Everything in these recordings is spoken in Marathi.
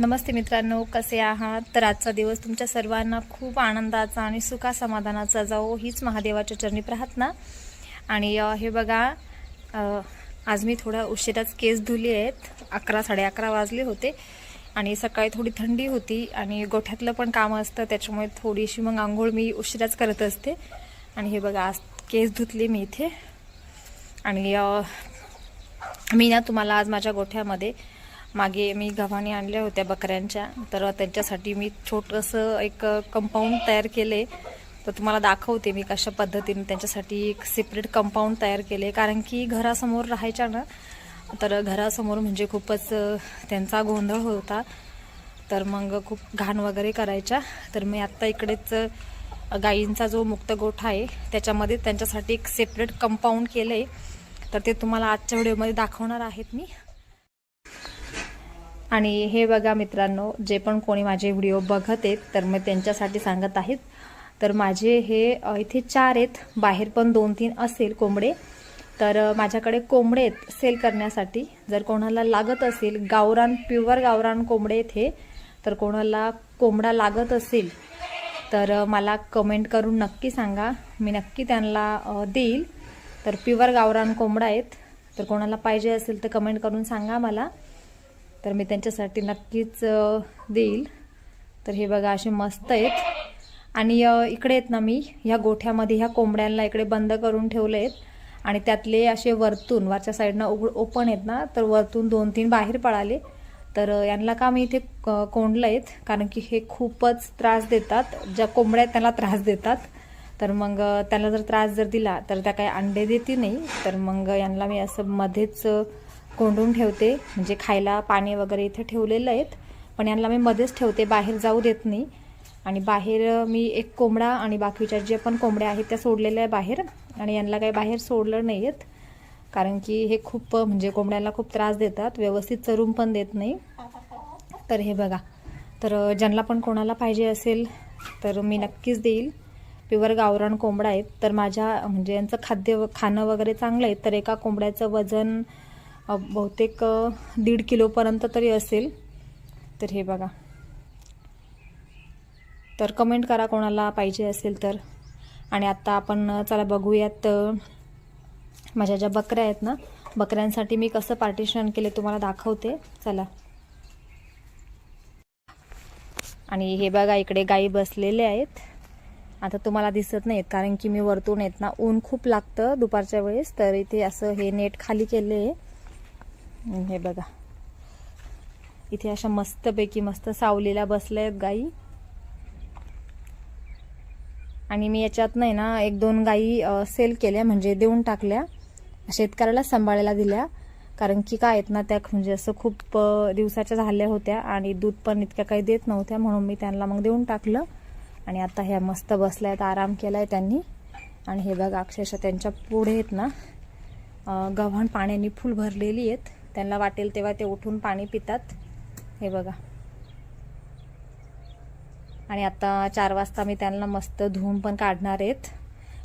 नमस्ते मित्रांनो कसे आहात? तर आजचा दिवस तुमच्या सर्वांना खूप आनंदाचा आणि सुखा समाधानाचा जाओ हीच महादेवाच्या चरणी प्रार्थना. आणि हे बघा आज मी थोडा उशिराच केस धुले आहेत. अकरा साडे अकरा वाजले होते आणि सकाळी थोडी थंडी होती आणि गोठ्यातलं पण काम असतं त्याच्यामुळे थोडीशी मग आंघोळ मी उशिराच करत असते. आणि हे बघा आज केस धुतले मी इथे. आणि मी ना तुम्हाला आज माझ्या गोठ्यामध्ये मागे मी गव्हाणी आणल्या होत्या बकऱ्यांच्या. तर त्यांच्यासाठी मी छोटंसं एक कंपाऊंड तयार केले. तर तुम्हाला दाखवते मी कशा पद्धतीने त्यांच्यासाठी एक सेपरेट कंपाऊंड तयार केले. कारण की घरासमोर राहायच्या ना तर घरासमोर म्हणजे खूपच त्यांचा गोंधळ होता. तर मग खूप घाण वगैरे करायच्या. तर मी आत्ता इकडेच गाईंचा गायींचा जो मुक्त गोठा आहे त्याच्यामध्ये त्यांच्यासाठी एक सेपरेट कंपाऊंड केलं आहे तर ते तुम्हाला आजच्या व्हिडिओमध्ये दाखवणार आहेत मी. आणि हे बघा मित्रांनो जे पण कोणी माझे व्हिडिओ बघत आहेत तर मी त्यांच्यासाठी सांगत आहेत. तर माझे हे इथे चार आहेत. बाहेर पण दोन तीन असेल कोंबडे. तर माझ्याकडे कोंबडे आहेत सेल करण्यासाठी. जर कोणाला लागत असेल गावरान प्युअर गावरान कोंबडे आहेत हे तर कोणाला कोंबडा लागत असेल तर मला कमेंट करून नक्की सांगा. मी नक्की त्यांना देईल. तर प्युअर गावरान कोंबडा आहेत. तर कोणाला पाहिजे असेल तर कमेंट करून सांगा मला. तर मी त्यांच्यासाठी नक्कीच देईल. तर हे बघा असे मस्त आहेत. आणि इकडे आहेत ना मी ह्या गोठ्यामध्ये ह्या कोंबड्यांना इकडे बंद करून ठेवले आहेत आणि त्यातले असे वरतून वरच्या साईडनं उघड ओपन आहेत ना तर वरतून दोन तीन बाहेर पळाले. तर यांना का मी इथे क- कोंडलं आहेत कारण की हे खूपच त्रास देतात. ज्या कोंबड्या आहेत त्यांना त्रास देतात. तर मग त्यांना जर त्रास जर दिला तर त्या काही अंडे देते नाही. तर मग यांना मी असं मध्येच कोंडून ठेवते. म्हणजे खायला पाणी वगैरे इथे ठेवलेलं आहेत. पण यांना मी मध्येच ठेवते. बाहेर जाऊ देत नाही. आणि बाहेर मी एक कोंबडा आणि बाकीच्या जे पण कोंबड्या आहेत त्या सोडलेल्या आहे बाहेर. आणि यांना काही बाहेर सोडलं नाही आहेत. कारण की हे खूप म्हणजे कोंबड्यांना खूप त्रास देतात. व्यवस्थित चरून पण देत नाही. तर हे बघा. तर ज्यांना पण कोणाला पाहिजे असेल तर मी नक्कीच देईल. प्युअर गावरान कोंबडा आहेत. तर माझ्या म्हणजे यांचं खाद्य खाणं वगैरे चांगलं आहे. तर एका कोंबड्याचं वजन बहुतेक दीड किलोपर्यंत तरी असेल. तर हे बघा. तर कमेंट करा कोणाला पाहिजे असेल तर. आणि आता आपण चला बघूयात माझ्या ज्या बकऱ्या आहेत ना बकऱ्यांसाठी मी कसं पार्टिशन केले तुम्हाला दाखवते. चला. आणि हे बघा इकडे गाई बसलेले आहेत. आता तुम्हाला दिसत नाहीत कारण की मी वरतून येत ना ऊन खूप लागतं दुपारच्या वेळेस तर इथे असं हे नेट खाली केले आहे हे बघा. इथे अशा मस्तपैकी मस्त सावलीला बसल्या आहेत गाई. आणि मी याच्यात नाही ना एक दोन गाई सेल केल्या म्हणजे देऊन टाकल्या. शेतकऱ्याला सांभाळायला दिल्या. कारण की काय आहेत ना त्या म्हणजे असं खूप दिवसाच्या झाल्या होत्या आणि दूध पण इतक्या काही देत नव्हत्या म्हणून मी त्यांना मग देऊन टाकलं. आणि आता ह्या मस्त बसल्या आहेत आराम केलाय त्यांनी. आणि हे बघा अक्षरशः त्यांच्या पुढे आहेत ना गव्हाण पाण्याने फुल भरलेली आहेत. त्यांना वाटेल तेव्हा ते उठून पाणी पितात. हे बघा. आणि आता चार वाजता मी त्यांना मस्त धुवून पण काढणार आहेत.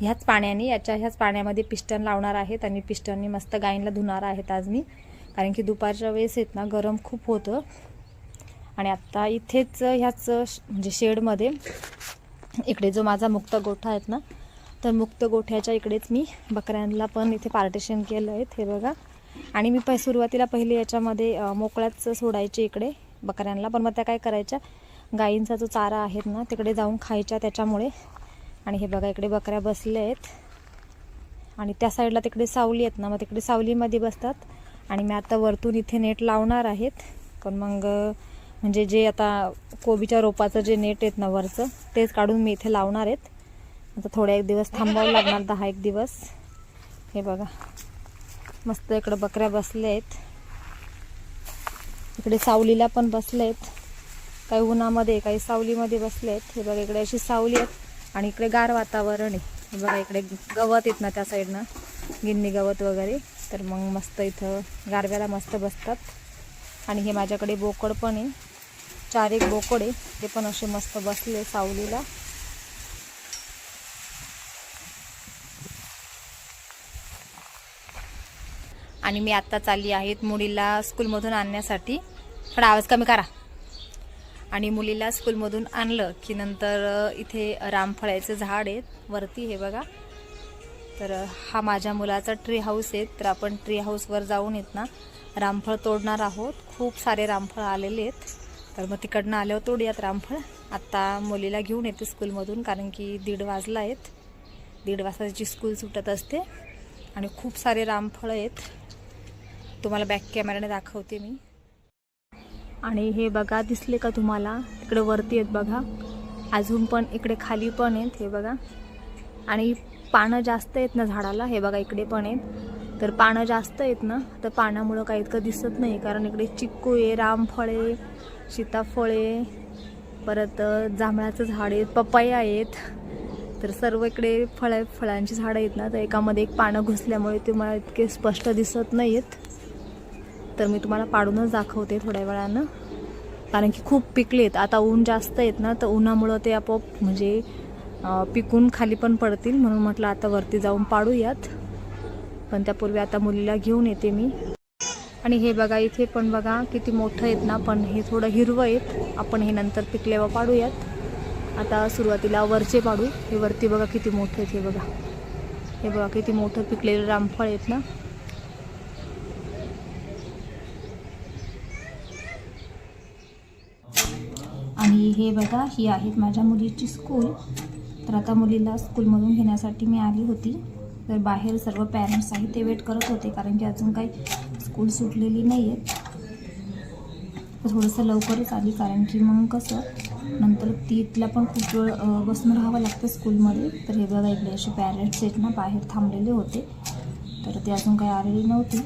ह्याच पाण्याने याच्या ह्याच पाण्यामध्ये पिस्टन लावणार आहेत आणि पिस्टननी मस्त गायींना धुणार आहेत आज मी. कारण की दुपारच्या वेळेस आहेत ना गरम खूप होतं. आणि आत्ता इथेच ह्याच म्हणजे शेडमध्ये इकडे जो माझा मुक्त गोठा आहेत ना तर मुक्त गोठ्याच्या इकडेच मी बकऱ्यांना पण इथे पार्टिशन केलं आहे हे बघा. आणि मी प सुरुवातीला पहिले याच्यामध्ये मोकळ्याच सोडायचे इकडे बकऱ्यांना. पण मग त्या काय करायच्या गायींचा जो चारा आहेत ना तिकडे जाऊन खायच्या त्याच्यामुळे. आणि हे बघा इकडे बकऱ्या बसल्या आहेत. आणि त्या साईडला तिकडे सावली आहेत ना मग तिकडे सावलीमध्ये बसतात. आणि मी आता वरतून इथे नेट लावणार आहेत. पण मग म्हणजे जे आता कोबीच्या रोपाचं जे नेट आहेत ना वरचं तेच काढून मी इथे लावणार आहेत. आता थोड्या एक दिवस थांबावं लागणार दहा एक दिवस. हे बघा. मस्त इकडं बकऱ्या बसल्या आहेत इकडे सावलीला पण बसले आहेत काही उन्हामध्ये काही सावलीमध्ये बसले आहेत हे बघा इकडे अशी सावली आहेत. आणि इकडे गार वातावरण आहे. बघा इकडे गवत आहेत ना त्या साईडनं. गिन्नी गवत वगैरे. तर मग मस्त इथं गारव्याला मस्त बसतात. आणि हे माझ्याकडे बोकड पण आहे. चार एक बोकड आहे. ते पण असे मस्त बसले सावलीला. आणि मी आत्ता चालली आहेत मुलीला स्कूलमधून आणण्यासाठी. थोडा आवाज कमी करा. आणि मुलीला स्कूलमधून आणलं की नंतर इथे रामफळाचं झाड आहेत. वरती हे बघा. तर हा माझ्या मुलाचा ट्री हाऊस आहे. तर आपण ट्री हाऊसवर जाऊन येत ना रामफळ तोडणार आहोत. खूप सारे रामफळ आलेले आहेत. तर मग तिकडनं आल्यावर तोडूयात रामफळ. आत्ता मुलीला घेऊन येते स्कूलमधून कारण की दीड वाजला आहेत. दीड वाजताची स्कूल सुटत असते. आणि खूप सारे रामफळं आहेत. तुम्हाला बॅक कॅमेऱ्याने दाखवते मी. आणि हे बघा दिसले का तुम्हाला? इकडे वरती आहेत बघा. अजून पण इकडे खाली पण आहेत हे बघा. आणि पानं जास्त आहेत ना झाडाला हे बघा इकडे पण आहेत. तर पानं जास्त आहेत ना तर पानामुळं काही इतकं दिसत नाही कारण इकडे चिक्कू आहे रामफळे सीताफळे परत जांभळाचं झाड आहेत पपया आहेत. तर सर्व इकडे फळ फळांची झाडं आहेत ना तर एकामध्ये एक पानं घुसल्यामुळे ते मला इतके स्पष्ट दिसत नाही आहेत तर मी तुम्हाला पाडूनच दाखवते थोड्या वेळानं. कारण की खूप पिकले आहेत आता ऊन जास्त आहेत ना तर उन्हामुळं ते आपोआप म्हणजे पिकून खाली पण पडतील. म्हणून म्हटलं आता वरती जाऊन पाडूयात. पण त्यापूर्वी आता मुलीला घेऊन येते मी. आणि हे बघा इथे पण बघा किती मोठं आहेत ना पण हे थोडं हिरवं आहेत. आपण हे नंतर पिकल्यावर पाडूयात. आता सुरुवातीला वरचे पाडू. हे वरती बघा किती मोठे आहेत हे बघा. हे बघा किती मोठं पिकलेलं रामफळ आहेत ना. आणि हे बघा ही आहेत माझ्या मुलीची स्कूल तर आता मुलीला स्कूलमधून घेण्यासाठी मी आली होती. तर बाहेर सर्व पॅरेंट्स आहेत ते वेट करत होते कारण की अजून काही स्कूल सुटलेली नाही आहे तर थोडंसं लवकरच आली कारण की मग कसं नंतर ती पण खूप वेळ बसून राहावं लागतं स्कूलमध्ये तर हे बघा इकडे असे पॅरेंट्स आहेत ना बाहेर थांबलेले होते. तर ते अजून काही आलेली नव्हती.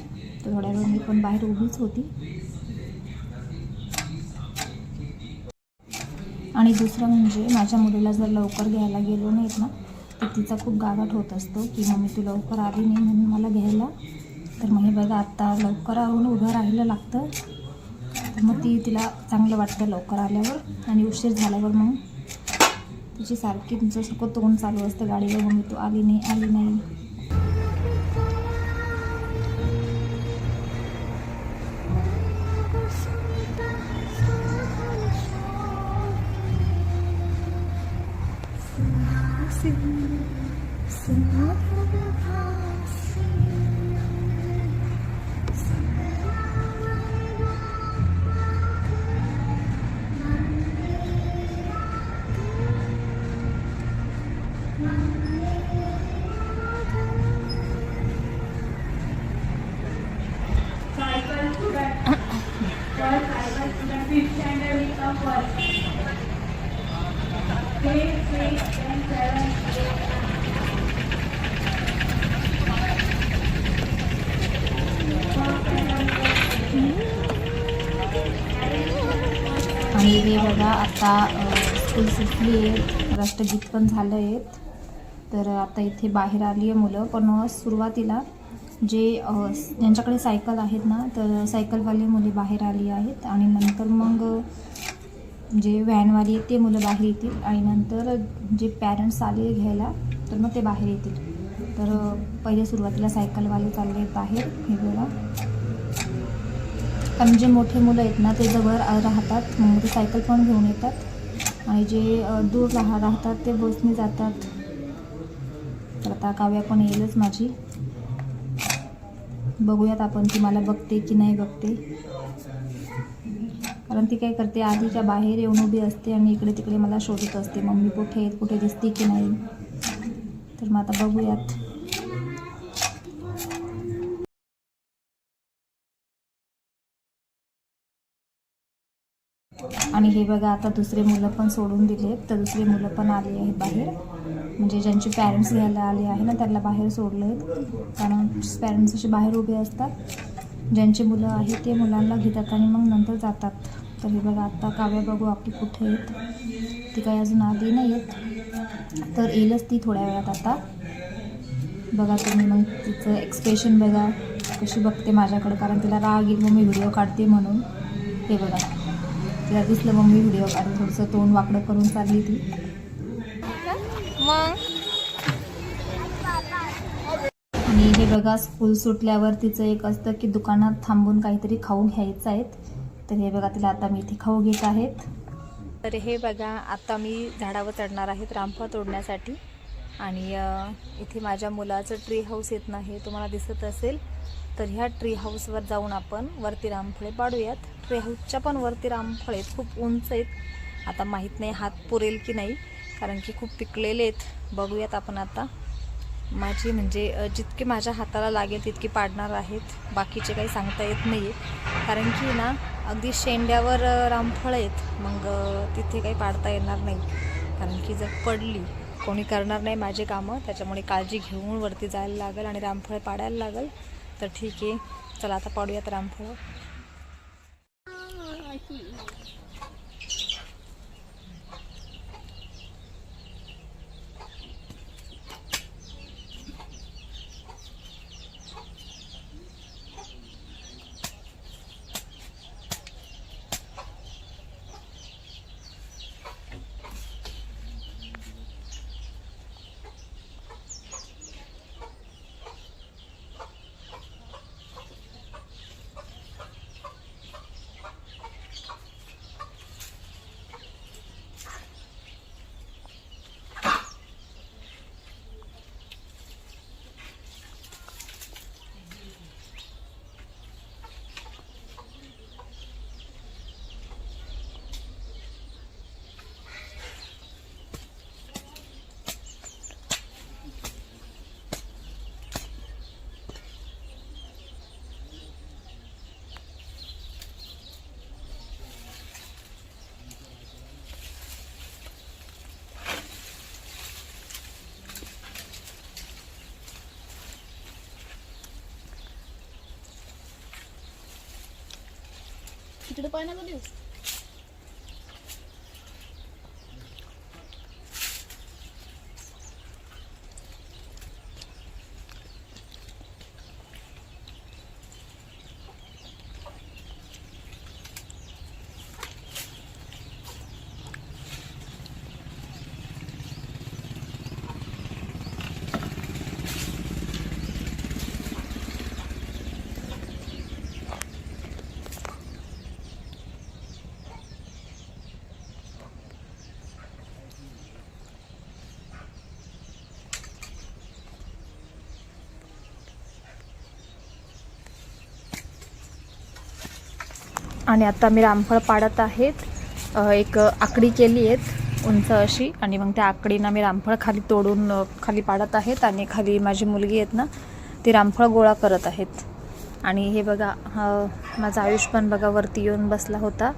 तर थोड्या वेळ मी पण बाहेर उभीच होती. आणि दुसरं म्हणजे माझ्या मुलीला जर लवकर घ्यायला गेलो नाहीत ना तर तिचा खूप गागाट होत असतो की मम्मी तू लवकर आली नाही म्हणून मला घ्यायला. तर मग हे बघा आत्ता लवकर आवून उभं राहायला लागतं. तर मग ती तिला चांगलं वाटतं लवकर आल्यावर आणि उशीर झाल्यावर मग तिची सारखी तुमचं सगळं तोंड चालू असतं गाडीवर मम्मी तू आली नाही आली नाही. आणि हे बघा आता स्कूल सुटली आहे. राष्ट्रगीत पण झालं आहे. तर आता इथे बाहेर आली आहे मुलं. पण सुरुवातीला जे ज्यांच्याकडे सायकल आहेत ना तर सायकलवाले मुले बाहेर आली आहेत. आणि नंतर मग जे व्हॅनवाली आहेत ते मुलं बाहेर येतील. आणि नंतर जे पॅरेंट्स आले घ्यायला तर मग ते बाहेर येतील. तर पहिले सुरुवातीला सायकलवाले चालले आहेत बाहेर. हे बघा. कारण जे मोठे मुलं आहेत ना ते जवळ राहतात. मग ते सायकल पण घेऊन येतात. आणि जे दूर राहा राहतात ते बसने जातात. तर आता काव्या पण येईलच माझी. बघूयात आपण ती मला बघते की नाही बघते. कारण ती काय करते आधीच्या बाहेर येऊन उभी असते आणि इकडे तिकडे मला शोधत असते. मम्मी कुठे कुठे दिसते की नाही? तर मग आता बघूयात. आणि हे बघा आता दुसरे मुलं पण सोडून दिले. तर दुसरे मुलं पण आली आहेत बाहेर. म्हणजे ज्यांचे पॅरेंट्स घ्यायला आले आहे ना त्यांना बाहेर सोडलं आहेत कारण पॅरेंट्स असे बाहेर उभे असतात. ज्यांची मुलं आहेत ते मुलांना घेतात आणि मग नंतर जातात. तर हे बघा आत्ता काव्या बघू आपली कुठे आहेत? ती काही अजून आली नाही आहेत. तर येईलच ती थोड्या वेळात आता. बघा तुम्ही मग तिचं एक्सप्रेशन बघा. कशी बघते माझ्याकडे कारण तिला राग येईल मग मी व्हिडिओ काढते म्हणून. हे बघा. तिला दिसलं मग मी व्हिडिओ काढते थोडंसं तोंड वाकडं करून चालली ती मग? आणि हे बघा स्कूल सुटल्यावर तिचं एक असतं की दुकानात थांबून काहीतरी खाऊ घ्यायचं आहेत. तर हे बघा तिला आता मी इथे खाऊ घेत आहेत. तर हे बघा आता मी झाडावर चढणार आहेत रामफळ तोडण्यासाठी. आणि इथे माझ्या मुलाचं ट्री हाऊस येत नाही तुम्हाला दिसत असेल. तर ह्या ट्री हाऊसवर जाऊन आपण वरती रामफळे पाडूयात. ट्री हाऊसच्या पण वरती रामफळे आहेत खूप उंच आहेत. आता माहीत नाही हात पुरेल की नाही कारण की खूप पिकलेले आहेत. बघूयात आपण आता. माझी म्हणजे जितके माझ्या हाताला लागेल तितकी पाडणार आहेत. बाकीचे काही सांगता येत नाही आहे कारण की ना अगदी शेंड्यावर रामफळ आहेत. मग तिथे काही पाडता येणार नाही. कारण की जर पडली कोणी करणार नाही माझे कामं. त्याच्यामुळे काळजी घेऊन वरती जायला लागेल आणि रामफळ पाडायला लागेल. तर ठीक आहे. चला आता पाडूयात रामफळ. तिकडे पाण्याचा दिवस. आणि आता मी रामफळ पाडत आहेत. एक आकडी केली आहेत उंच अशी आणि मग त्या आकडीनं मी रामफळ खाली तोडून खाली पाडत आहेत आणि खाली माझी मुलगी आहेत ना ती रामफळ गोळा करत आहेत. आणि हे बघा हा माझा आयुष पण बघा वरती येऊन बसला होता.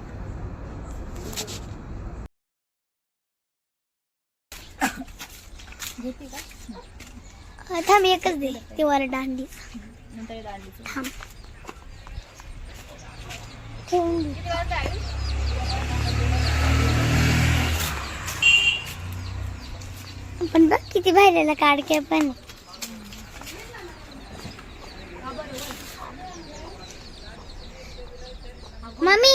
थांब एकच दे. ते वर दांडी. थांब. पण बघ किती बाहेरला काढके पण मम्मी.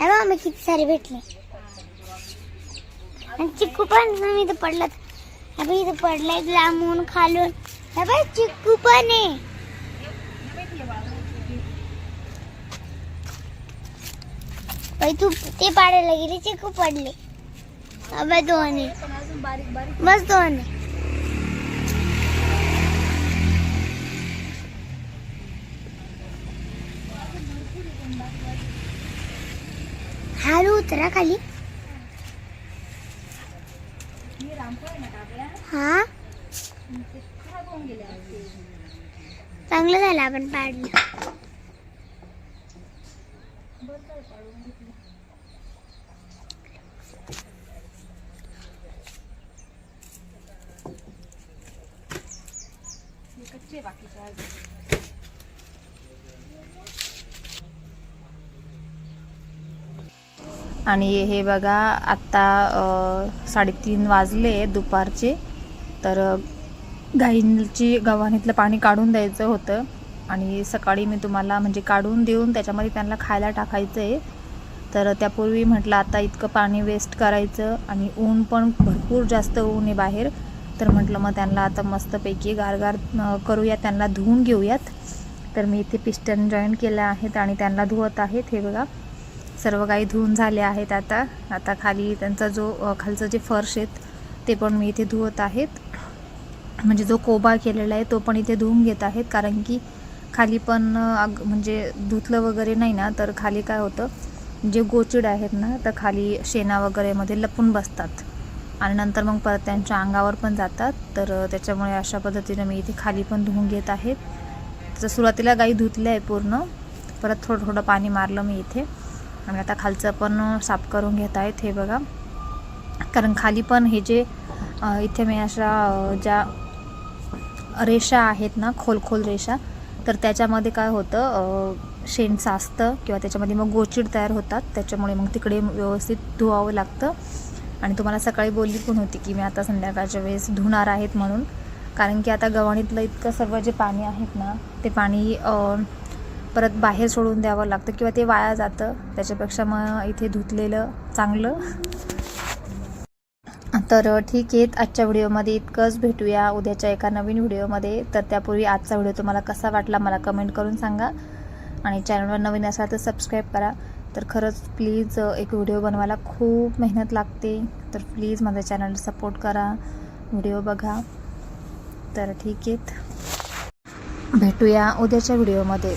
मम्मी किती सारे भेटले. आणि चिक्कू पण मी इथं पडलं. अबे इथं पडलंय लांबून खालून. हे चिक्कू पण आहे. तू ते पाडायला गेले चिकू पडले. अबे दोन बस दोन हालू उतरा खाली. हा? चांगलं झालं आपण पाडलं. आणि हे बघा आत्ता साडेतीन वाजले दुपारचे. तर गाईंची गव्हाणीतलं पाणी काढून द्यायचं होतं. आणि सकाळी मी तुम्हाला म्हणजे काढून देऊन त्याच्यामध्ये त्यांना खायला टाकायचं आहे तर त्यापूर्वी म्हटलं आता इतकं पाणी वेस्ट करायचं आणि ऊन पण भरपूर जास्त ऊन आहे बाहेर. तर म्हटलं मग त्यांना आता मस्तपैकी गारगार करूया त्यांना धुवून घेऊयात. तर मी इथे पिस्टन जॉईन केल्या आहेत आणि त्यांना धुवत आहेत. हे बघा सर्व काही धुवून झाले आहेत आता. आता खाली त्यांचा जो खालचं जे फर्श आहेत ते पण मी इथे धुवत आहेत. म्हणजे जो कोबा केलेला आहे तो पण इथे धुवून घेत आहेत. कारण की खाली पण अग म्हणजे धुतलं वगैरे नाही ना तर खाली काय होतं जे गोचिड आहेत ना तर खाली शेणा वगैरेमध्ये लपून बसतात. आणि नंतर मग परत त्यांच्या अंगावर पण जातात. तर त्याच्यामुळे अशा पद्धतीनं मी इथे खाली पण धुवून घेत आहेत तर सुरुवातीला गाई धुतल्या आहे पूर्ण. परत थोडं थोडं पाणी मारलं मी इथे. आणि आता खालचं पण साफ करून घेत आहेत हे बघा. कारण खाली पण हे जे इथे मी अशा ज्या रेषा आहेत ना खोल खोल रेषा तर त्याच्यामध्ये काय होतं शेण साचतं किंवा त्याच्यामध्ये मग गोचिड तयार होतात. त्याच्यामुळे मग तिकडे व्यवस्थित धुवावं लागतं. आणि तुम्हाला सकाळी बोलली पण होती की मी आता संध्याकाळच्या वेळेस धुणार आहेत म्हणून. कारण की आता गव्हाणीतलं इतकं सर्व जे पाणी आहेत ना ते पाणी परत बाहेर सोडून द्यावं लागतं किंवा ते वाया जातं. त्याच्यापेक्षा मग इथे धुतलेलं चांगलं. तर ठीक आहे. आजच्या व्हिडिओमध्ये इतकंच भेटूया. उद्याच्या एका नवीन व्हिडिओमध्ये. तर त्यापूर्वी आजचा व्हिडिओ तुम्हाला कसा वाटला मला कमेंट करून सांगा. आणि चॅनलवर नवीन असाल तर सबस्क्राईब करा. तर खरंच प्लीज एक व्हिडिओ बनवायला खूप मेहनत लागते. तर प्लीज माझ्या चॅनल सपोर्ट करा. व्हिडिओ बघा. तर ठीक आहे. भेटूया उद्याच्या व्हिडिओमध्ये